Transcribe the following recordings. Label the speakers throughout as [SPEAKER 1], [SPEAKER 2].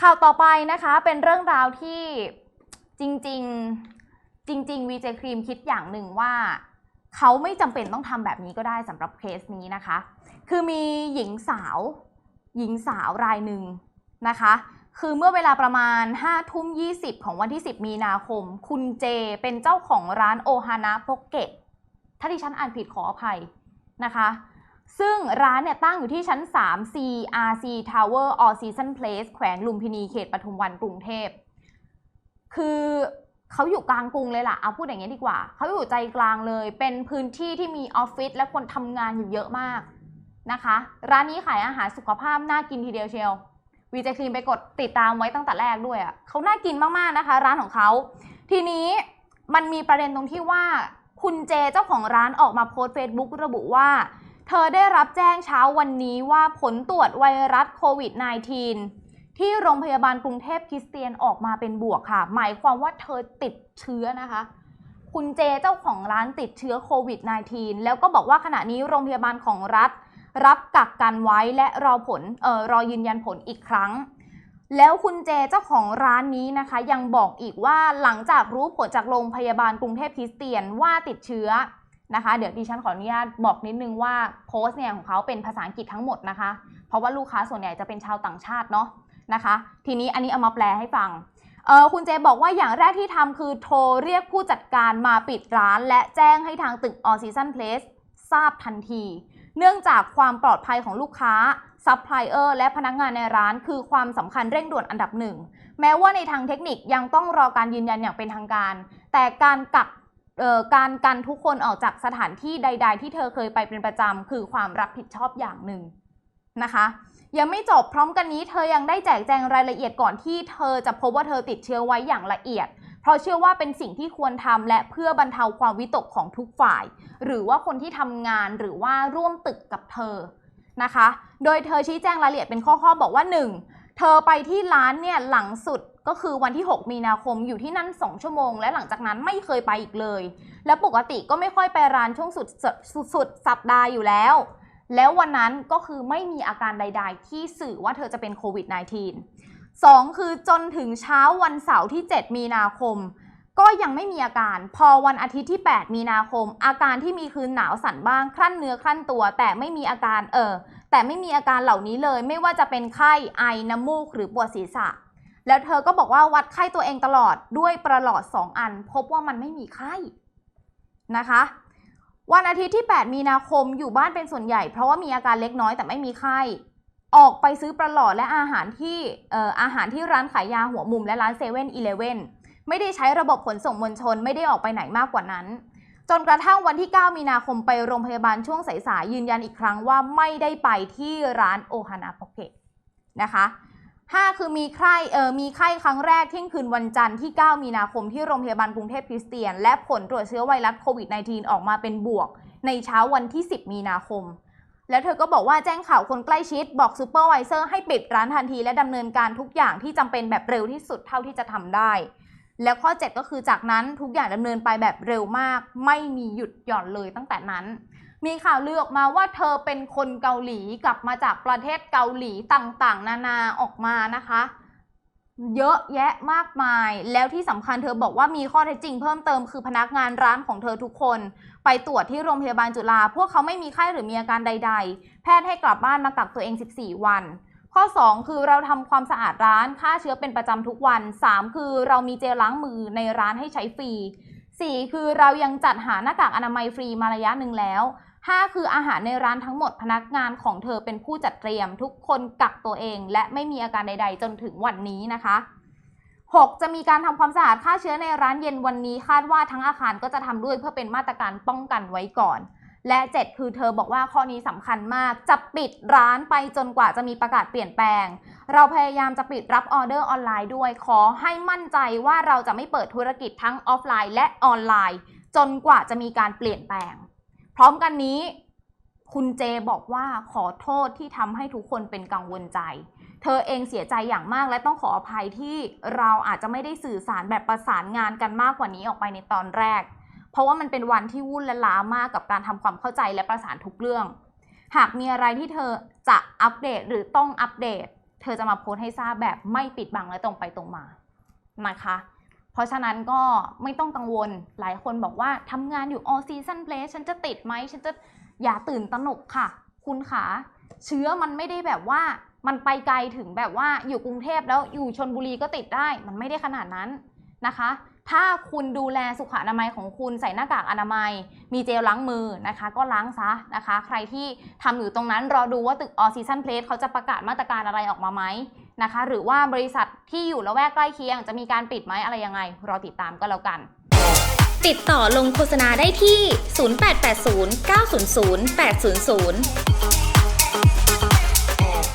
[SPEAKER 1] ข่าวต่อไปนะคะเป็นเรื่องราวที่จริงๆจริงๆวีเจครีมคิดอย่างหนึ่งว่า เขาไม่จำเป็นต้องทำแบบนี้ก็ได้สำหรับเคสนี้นะคะ คือมีหญิงสาว หญิงสาวรายหนึ่งนะคะ คือเมื่อเวลาประมาณ5ทุ่ม20 ของวันที่ 10 มีนาคม คุณเจเป็นเจ้าของร้านโอฮานะโปเกตถ้าที่ฉันอ่านผิดขออภัยนะคะ ซึ่งร้านเนี่ยตั้งอยู่ที่ชั้น 3 CRC Tower All Season Place แขวงลุมพินีเขตปทุมวันกรุงเทพ คือเขาอยู่กลางกรุงเลยล่ะ เอาพูดอย่างนี้ดีกว่า เขาอยู่ใจกลางเลย เป็นพื้นที่ที่มีออฟฟิศและคนทำงานอยู่เยอะมากนะคะ ร้านนี้ขายอาหารสุขภาพน่ากินทีเดียวเชียว วีเจครีมไปกดติดตามไว้ตั้งแต่แรกด้วยอะ่ะเขาน่ากินมากๆนะคะ ร้านของเขา ทีนี้มันมีประเด็นตรงที่ว่า คุณเจเจ้าของร้านออกมาโพสต์ Facebook ระบุว่า เธอได้รับแจ้งเช้าวันนี้ว่าผลตรวจไวรัสโควิด -19 ที่โรงพยาบาลกรุงเทพคริสเตียนออกมาเป็นบวกค่ะ หมายความว่าเธอติดเชื้อนะคะ คุณเจเจ้าของร้านติดเชื้อโควิด -19 แล้วก็บอกว่าขณะนี้โรงพยาบาลของรัฐ รับกักกันไว้และรอผลเอ่อรอยืนยันผลอีกครั้งแล้วคุณเจเจ้าของร้านนี้นะคะ ยังบอกอีกว่าหลังจากรู้ผลจากโรงพยาบาลกรุงเทพคริสเตียนว่าติดเชื้อ นะคะ เดี๋ยวดิฉันขออนุญาตบอกนิดนึงว่าโพสต์เนี่ยของเขาเป็นภาษาอังกฤษทั้งหมดนะคะ เพราะว่าลูกค้าส่วนใหญ่จะเป็นชาวต่างชาติเนาะนะคะ ทีนี้อันนี้เอามาแปลให้ฟังเออคุณเจบอกว่าอย่างแรกที่ทำคือโทรเรียกผู้จัดการมาปิดร้าน และแจ้งให้ทางตึก All Season Place ทราบทันที เนื่องจากความปลอดภัยของลูกค้าซัพพลายเออร์และพนักงานในร้านคือความสำคัญเร่งด่วนอันดับหนึ่ง แม้ว่าในทางเทคนิคยังต้องรอการยืนยันอย่างเป็นทางการ แต่การกัก การกันทุกคนออกจากสถานที่ใด ๆ ที่เธอเคยไปเป็นประจำคือความรับผิดชอบอย่างหนึ่งนะคะยังไม่จบพร้อมกันนี้เธอยังได้แจกแจงรายละเอียดก่อนที่เธอจะพบว่าเธอติดเชื้อไว้อย่างละเอียด เพราะเชื่อว่าเป็นสิ่งที่ควรทำและเพื่อบรรเทาความวิตกของทุกฝ่าย หรือว่าคนที่ทำงานหรือว่าร่วมตึกกับเธอนะคะ โดยเธอชี้แจงรายละเอียดเป็นข้อๆบอกว่า 1. เธอไปที่ร้านเนี่ยหลังสุด ก็คือวันที่ 6 มีนาคมอยู่ที่นั่น 2 ชั่วโมง และหลังจากนั้นไม่เคยไปอีกเลย และปกติก็ไม่ค่อยไปร้านช่วงสุดสุดส,ดสัปดาห์อยู่แล้ว แล้ววันนั้นก็คือไม่มีอาการใด ๆ ที่สื่อว่าเธอจะเป็นโควิด -19 2 คือจนถึงเช้าวันเสาร์ที่ 7 มีนาคม ก็ยังไม่มีอาการ พอวันอาทิตย์ที่ 8 มีนาคม อาการที่มีคือหนาวสั่นบ้าง ครั่นเนื้อครั่นตัว แต่ไม่มีอาการเออแต่ไม่มีอาการเหล่านี้เลย ไม่ว่าจะเป็นไข้ไอน้ำมูกหรือปวดศีรษะ แล้วเธอก็บอกว่าวัดไข้ตัวเองตลอดด้วยประหลอด 2 อัน พบว่ามันไม่มีไข้นะคะ วันอาทิตย์ที่ 8 มีนาคมอยู่บ้านเป็นส่วนใหญ่ เพราะว่ามีอาการเล็กน้อยแต่ไม่มีไข้ ออกไปซื้อประหลอดและอาหารที่อออาหารที่ร้านขายยาหัวมุมและร้านเซเว่นอีเลเว่นไม่ได้ใช้ระบบขนส่งมวลชนไม่ได้ออกไปไหนมากกว่านั้น จนกระทั่งวันที่ 9 มีนาคมไปโรงพยาบาลช่วงสายๆยืนยันอีกครั้งว่าไม่ได้ไปที่ร้านโอฮานาโปเกะนะคะ 5 คือมีไข้เออมีไข้ครั้งแรกเที่ยงคืนวันจันทร์ที่ 9 มีนาคมที่โรงพยาบาลกรุงเทพคริสเตียน และผลตรวจเชื้อไวรัสโควิด -19 ออกมาเป็นบวก ในเช้าวันที่ 10 มีนาคม แล้วเธอก็บอกว่าแจ้งข่าวคนใกล้ชิด บอกซูเปอร์วิเซอร์ให้ปิดร้านทันทีและดำเนินการทุกอย่างที่จำเป็นแบบเร็วที่สุดเท่าที่จะทำได้ แล้วข้อ 7 ก็คือจากนั้นทุกอย่างดำเนินไปแบบเร็วมาก ไม่มีหยุดหย่อนเลยตั้งแต่นั้น มีข่าวลือออกมาว่าเธอเป็นคนเกาหลีกลับมาจากประเทศเกาหลีต่างๆ นานาออกมานะคะ เยอะแยะมากมาย แล้วที่สำคัญเธอบอกว่ามีข้อเท็จจริงเพิ่มเติมคือพนักงานร้านของเธอทุกคน ไปตรวจที่โรงพยาบาลจุฬาพวกเขาไม่มีไข้หรือมีอาการใด ๆ แพทย์ให้กลับบ้านมากักตัวเอง 14 วันข้อ 2 คือเราทำความสะอาดร้านฆ่าเชื้อเป็นประจำทุกวัน 3 คือเรามีเจลล้างมือในร้านให้ใช้ฟรี 4 คือเรายังจัดหาหน้ากากอนามัยฟรีมาระยะหนึ่งแล้ว 5 คืออาหารในร้านทั้งหมดพนักงานของเธอเป็นผู้จัดเตรียม ทุกคนกักตัวเอง และไม่มีอาการใด ๆ จนถึงวันนี้นะคะ 6 จะมีการทำความสะอาดฆ่าเชื้อในร้านเย็นวันนี้ คาดว่าทั้งอาคารก็จะทำด้วยเพื่อเป็นมาตรการป้องกันไว้ก่อน และ 7 คือเธอบอกว่าข้อนี้สำคัญมากจะปิดร้านไปจนกว่าจะมีประกาศเปลี่ยนแปลง เราพยายามจะปิดรับออเดอร์ออนไลน์ด้วย ขอให้มั่นใจว่าเราจะไม่เปิดธุรกิจทั้งออฟไลน์ และออนไลน์ จนกว่าจะมีการเปลี่ยนแปลง พร้อมกันนี้ คุณเจบอกว่าขอโทษที่ทำให้ทุกคนเป็นกังวลใจ เธอเองเสียใจอย่างมากและต้องขออภัยที่เราอาจจะไม่ได้สื่อสารแบบประสานงานกันมากกว่านี้ออกไปในตอนแรก เพราะว่ามันเป็นวันที่วุ่นและล้ามากกับการทำความเข้าใจและประสานทุกเรื่อง หากมีอะไรที่เธอจะอัปเดตหรือต้องอัปเดต เธอจะมาโพสให้ทราบแบบไม่ปิดบังและตรงไปตรงมานะคะ เพราะฉะนั้นก็ไม่ต้องกังวลหลายคนบอกว่าทำงานอยู่ all season play ฉันจะติดไหมฉันจะอย่าตื่นตระหนกค่ะ คุณขาเชื้อมันไม่ได้แบบว่ามันไปไกลถึงแบบว่าอยู่กรุงเทพแล้วอยู่ชนบุรีก็ติดได้ มันไม่ได้ขนาดนั้นนะคะ ถ้าคุณดูแลสุขอนามัยของคุณใส่หน้ากากอนามัย มีเจลล้างมือนะคะ ก็ล้างซะนะคะ ใครที่ทำอยู่ตรงนั้นรอดูว่าตึก all season place เขาจะประกาศมาตรการอะไรออกมาไหมนะคะ หรือว่าบริษัทที่อยู่ละแวกใกล้เคียง จะมีการปิดไหมอะไรยังไง รอติดตามก็แล้วกัน
[SPEAKER 2] ติดต่อลงโฆษณาได้ที่ 0880 900 800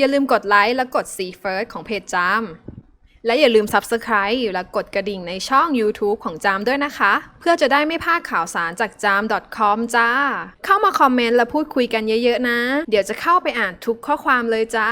[SPEAKER 3] อย่าลืมกดไลค์และกด See First ของเพจจาม และอย่าลืม Subscribe และกดกระดิ่งในช่อง YouTube ของจามด้วยนะคะ เพื่อจะได้ไม่พลาดข่าวสารจากจาม .com จ้า เข้ามาคอมเมนต์และพูดคุยกันเยอะๆนะ เดี๋ยวจะเข้าไปอ่านทุกข้อความเลยจ้า